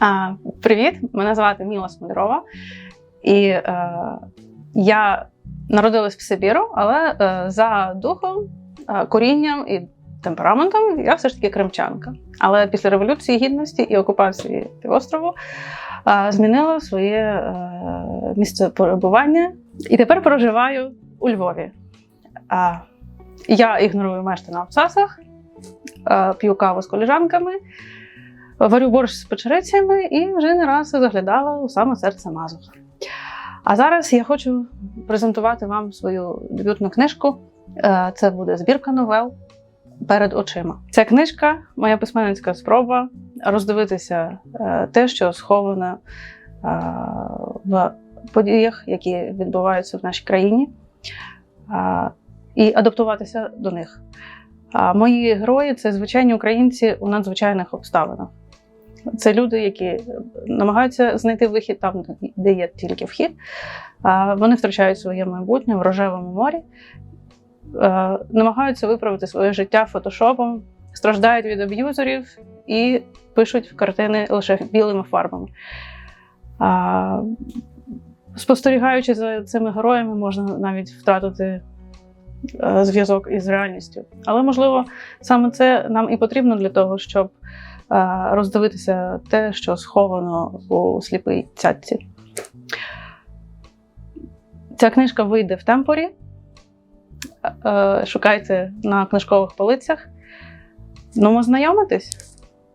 А, привіт, мене звати Міла Смолярова, і е, я народилась в Сибіру, але е, за духом, е, корінням і темпераментом я все ж таки кримчанка. Але після Революції Гідності і окупації півострову е, змінила своє е, місце перебування і тепер проживаю у Львові. Е, я ігнорую мешти на абсасах, е, п'ю каву з коліжанками. Варю борщ з печерицями і вже не раз заглядала у саме серце Мазух. А зараз я хочу презентувати вам свою дебютну книжку. Е, Це буде збірка новел перед очима. Ця книжка моя письменницька спроба роздивитися е, те, що сховане е, в подіях, які відбуваються в нашій країні, і адаптуватися до них. Мої герої це звичайні українці у надзвичайних обставинах. Це люди, які намагаються знайти вихід там, де є тільки вхід. Вони втрачають своє майбутнє в рожевому морі, е, намагаються виправити своє життя фотошопом, страждають від аб'юзерів і пишуть картини лише білими фарбами. Спостерігаючи за цими героями, можна навіть втратити е, зв'язок із реальністю. Але, можливо, саме це нам і потрібно для того, щоб е, роздивитися те, що сховано у сліпій цятці. Ця книжка вийде в темпорі. Е, Шукайте на книжкових полицях. Ну, знайомитись.